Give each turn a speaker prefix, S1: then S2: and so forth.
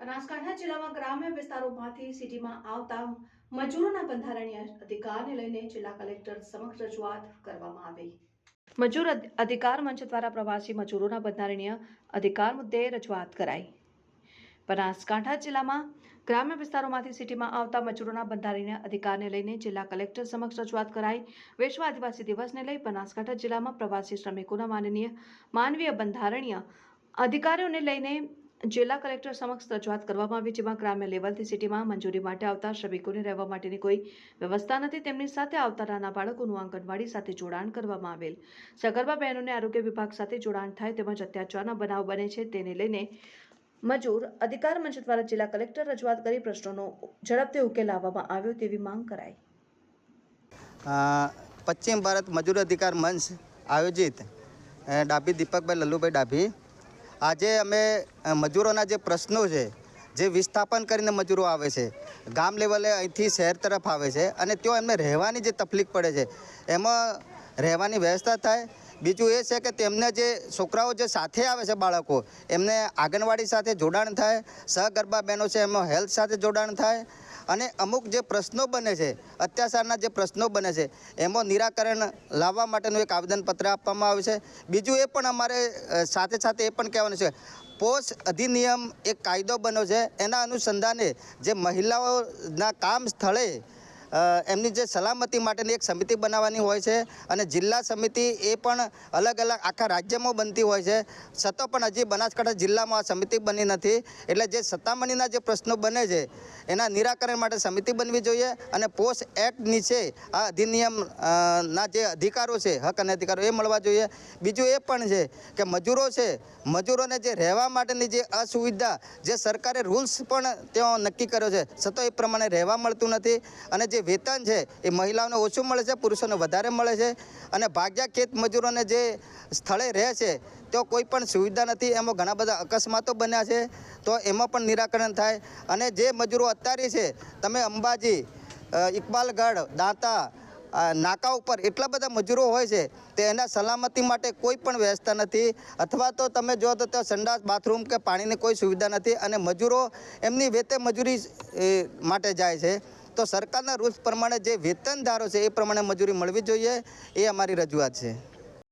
S1: બનાસકાંઠા જિલ્લામાં ગ્રામ્ય વિસ્તારોમાંથી સિટીમાં આવતા મજૂરોના બંધારણીય અધિકારને લઈને જિલ્લા કલેક્ટર સમક્ષ રજૂઆત કરવામાં આવી. મજૂર અધિકાર મંચ દ્વારા પ્રવાસી મજૂરોના બંધારણીય અધિકાર મુદ્દે રજૂઆત કરાઈ. બનાસકાંઠા જિલ્લામાં ગ્રામ્ય વિસ્તારોમાંથી સિટીમાં આવતા મજૂરોના બંધારણીય અધિકારને લઈને જિલ્લા કલેક્ટર સમક્ષ રજૂઆત કરાઈ. વિશ્વ આદિવાસી દિવસને લઈ બનાસકાંઠા જિલ્લામાં પ્રવાસી શ્રમિકોના માનનીય, માનવીય બંધારણીય અધિકારીઓને લઈને જિલ્લા કલેક્ટર સમક્ષ રજૂઆત કરવામાં આવી જેમાં ગ્રામ્ય લેવલથી સિટીમાં મંજૂરી માટે આવતા શ્રમિકોને રહેવા માટેની કોઈ વ્યવસ્થા નથી. તેમની સાથે આવતા નાના બાળકોનું આંગણવાડી સાથે જોડાણ કરવામાં આવેલ. સગર્ભા બહેનોને આરોગ્ય વિભાગ સાથે જોડાણ થાય તેમજ અત્યાચારના બનાવ બને છે તેને લઈને મજૂર અધિકાર મંચ દ્વારા જિલ્લા કલેક્ટર રજૂઆત કરી પ્રશ્નોનો ઝડપથી ઉકેલ લાવવામાં આવ્યો તેવી માંગ કરાઈ.
S2: પશ્ચિમ ભારત મજૂર અધિકાર મંચ આયોજિત ડાભી દીપકભાઈ, લલ્લુભાઈ ડાભી આજે અમે મજૂરોના જે પ્રશ્નો છે, જે વિસ્થાપન કરીને મજૂરો આવે છે, ગામ લેવલે અહીંથી શહેર તરફ આવે છે અને તેઓ એમને રહેવાની જે તકલીફ પડે છે, એમાં રહેવાની વ્યવસ્થા થાય. બીજું એ છે કે તેમને જે છોકરાઓ જે સાથે આવે છે બાળકો, એમને આંગણવાડી સાથે જોડાણ થાય સહગરબા બહેનો છે એમાં હેલ્થ સાથે જોડાણ થાય અને અમુક જે પ્રશ્નો બને છે, અત્યાચારના જે પ્રશ્નો બને છે, એમાં નિરાકરણ લાવવા માટેનું એક આવેદનપત્ર આપવામાં આવ્યું છે. બીજું એ પણ અમારે સાથે સાથે એ પણ કહેવાનું છે, પોષ અધિનિયમ એક કાયદો બન્યો છે, એના અનુસંધાને જે મહિલાઓના કામ સ્થળે એમની જે સલામતી માટેની એક સમિતિ બનાવવાની હોય છે અને જિલ્લા સમિતિ એ પણ અલગ અલગ આખા રાજ્યમાં બનતી હોય છે. છતાં પણ હજી બનાસકાંઠા જિલ્લામાં આ સમિતિ બની નથી. એટલે જે સત્તામણીના જે પ્રશ્નો બને છે, એના નિરાકરણ માટે સમિતિ બનવી જોઈએ અને પોસ્ટ એક્ટ નીચે આ અધિનિયમ ના જે અધિકારો છે, હક અને અધિકારો એ મળવા જોઈએ. બીજું એ પણ છે કે મજૂરો છે, મજૂરોને જે રહેવા માટેની જે અસુવિધા, જે સરકારે રૂલ્સ પણ ત્યાં નક્કી કર્યો છે છતાં એ પ્રમાણે રહેવા મળતું નથી. અને જે વેતન છે, એ મહિલાઓને ઓછું મળે છે, પુરુષોને વધારે મળે છે અને ભાગ્યા ખેત મજૂરોને જે સ્થળે રહે છે, તો કોઈ પણ સુવિધા નથી. એમાં ઘણા બધા અકસ્માતો બન્યા છે, તો એમાં પણ નિરાકરણ થાય. અને જે મજૂરો અત્યારે છે, તમે અંબાજી ઇકબાલગઢ, દાંતા નાકા ઉપર એટલા બધા મજૂરો હોય છે, તે એના સલામતી માટે કોઈ પણ વ્યવસ્થા નથી. અથવા તો તમે જો તો સંડાસ, બાથરૂમ કે પાણીની કોઈ સુવિધા નથી અને મજૂરો એમની વેતે મજૂરી માટે જાય છે. તો સરકારના રૂલ્સ પ્રમાણે જે વેતનદારો છે એ પ્રમાણે મજૂરી મળવી જોઈએ, એ અમારી રજૂઆત છે.